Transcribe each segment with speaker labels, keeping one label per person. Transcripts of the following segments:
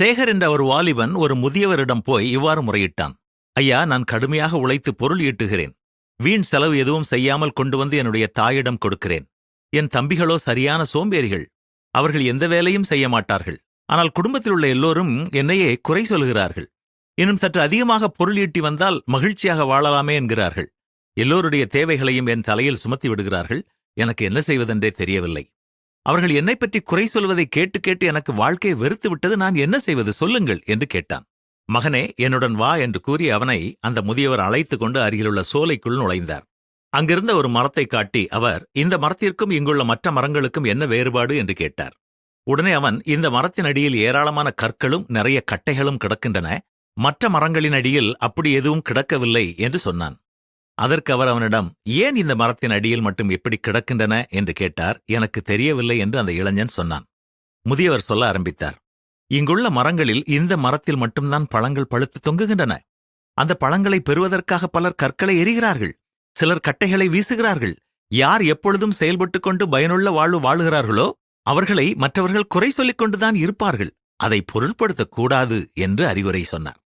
Speaker 1: சேகர் என்ற ஒரு வாலிபன் ஒரு முதியவரிடம் போய் இவ்வாறு முறையிட்டான். ஐயா நான் கடுமையாக உழைத்து பொருள் ஈட்டுகிறேன். வீண் செலவு எதுவும் செய்யாமல் கொண்டு வந்து என்னுடைய தாயிடம் கொடுக்கிறேன். என் தம்பிகளோ சரியான சோம்பேறிகள். அவர்கள் எந்த வேலையும் செய்ய மாட்டார்கள். ஆனால் குடும்பத்தில் உள்ள எல்லோரும் என்னையே குறை சொல்கிறார்கள். இன்னும் சற்று அதிகமாக பொருள் ஈட்டி வந்தால் மகிழ்ச்சியாக வாழலாமே என்கிறார்கள். எல்லோருடைய தேவைகளையும் என் தலையில் சுமத்தி விடுகிறார்கள். எனக்கு என்ன செய்வதென்றே தெரியவில்லை. அவர்கள் என்னை பற்றி குறை சொல்வதை கேட்டு கேட்டு எனக்கு வாழ்க்கையை வெறுத்து விட்டது நான் என்ன செய்வது? சொல்லுங்கள் என்று கேட்டான். மகனே என்னுடன் வா என்று கூறி அவனை அந்த முதியவர் அழைத்துக் கொண்டு அருகிலுள்ள சோலைக்குள் நுழைந்தார். அங்கிருந்த ஒரு மரத்தை காட்டி அவர் இந்த மரத்திற்கும் இங்குள்ள மற்ற மரங்களுக்கும் என்ன வேறுபாடு? என்று கேட்டார். உடனே அவன் இந்த மரத்தின் அடியில் ஏராளமான கற்களும் நிறைய கட்டைகளும் கிடக்கின்றன. மற்ற மரங்களின் அடியில் அப்படி எதுவும் கிடக்கவில்லை என்று சொன்னான். அதற்கு அவர் அவனிடம் ஏன் இந்த மரத்தின் அடியில் மட்டும் எப்படி கிடக்கின்றன? என்று கேட்டார். எனக்கு தெரியவில்லை என்று அந்த இளைஞன் சொன்னான். முதியவர் சொல்ல ஆரம்பித்தார். இங்குள்ள மரங்களில் இந்த மரத்தில் மட்டும்தான் பழங்கள் பழுத்து தொங்குகின்றன. அந்த பழங்களை பெறுவதற்காக பலர் கற்களை எரிகிறார்கள். சிலர் கட்டைகளை வீசுகிறார்கள். யார் எப்பொழுதும் செயல்பட்டுக் கொண்டு பயனுள்ள வாழ்வு வாழுகிறார்களோ அவர்களை மற்றவர்கள் குறை சொல்லிக் கொண்டுதான் இருப்பார்கள். அதை பொருட்படுத்தக்கூடாது என்று அறிவுரை சொன்னார்.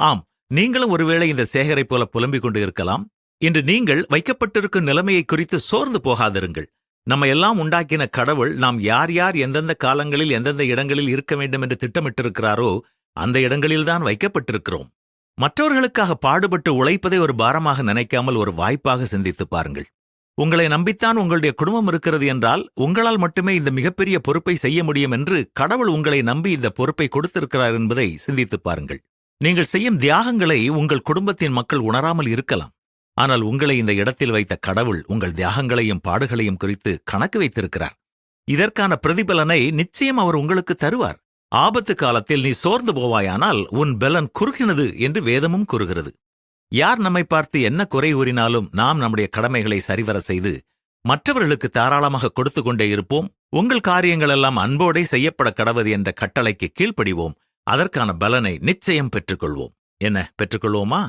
Speaker 1: ஆம் நீங்களும் ஒருவேளை இந்த சேகரைப் போல புலம்பிக் கொண்டு இருக்கலாம். இன்று நீங்கள் வைக்கப்பட்டிருக்கும் நிலைமையை குறித்து சோர்ந்து போகாதிருங்கள். நம்ம எல்லாம் உண்டாக்கின கடவுள் நாம் யார் யார் எந்தெந்த காலங்களில் எந்தெந்த இடங்களில் இருக்க வேண்டும் என்று திட்டமிட்டிருக்கிறாரோ அந்த இடங்களில்தான் வைக்கப்பட்டிருக்கிறோம். மற்றவர்களுக்காக பாடுபட்டு உழைப்பதை ஒரு பாரமாக நினைக்காமல் ஒரு வாய்ப்பாக சிந்தித்துப் பாருங்கள். உங்களை நம்பித்தான் உங்களுடைய குடும்பம் இருக்கிறது என்றால் உங்களால் மட்டுமே இந்த மிகப்பெரிய பொறுப்பை செய்ய முடியும் என்று கடவுள் உங்களை நம்பி இந்த பொறுப்பை கொடுத்திருக்கிறார் என்பதை சிந்தித்துப் பாருங்கள். நீங்கள் செய்யும் தியாகங்களை உங்கள் குடும்பத்தின் மக்கள் உணராமல் இருக்கலாம். ஆனால் உங்களை இந்த இடத்தில் வைத்த கடவுள் உங்கள் தியாகங்களையும் பாடுகளையும் குறித்து கணக்கு வைத்திருக்கிறார். இதற்கான பிரதிபலனை நிச்சயம் அவர் உங்களுக்கு தருவார். ஆபத்து காலத்தில் நீ சோர்ந்து போவாயானால் உன் பலன் குறுகினது என்று வேதமும் கூறுகிறது. யார் நம்மை பார்த்து என்ன குறை கூறினாலும் நாம் நம்முடைய கடமைகளை சரிவர செய்து மற்றவர்களுக்கு தாராளமாக கொடுத்து கொண்டே இருப்போம். உங்கள் காரியங்களெல்லாம் அன்போடே செய்யப்பட கடவது என்ற கட்டளைக்கு கீழ்ப்படிவோம். அதற்கான பலனை நிச்சயம் பெற்றுக்கொள்வோம். என்ன பெற்றுக்கொள்வோமா?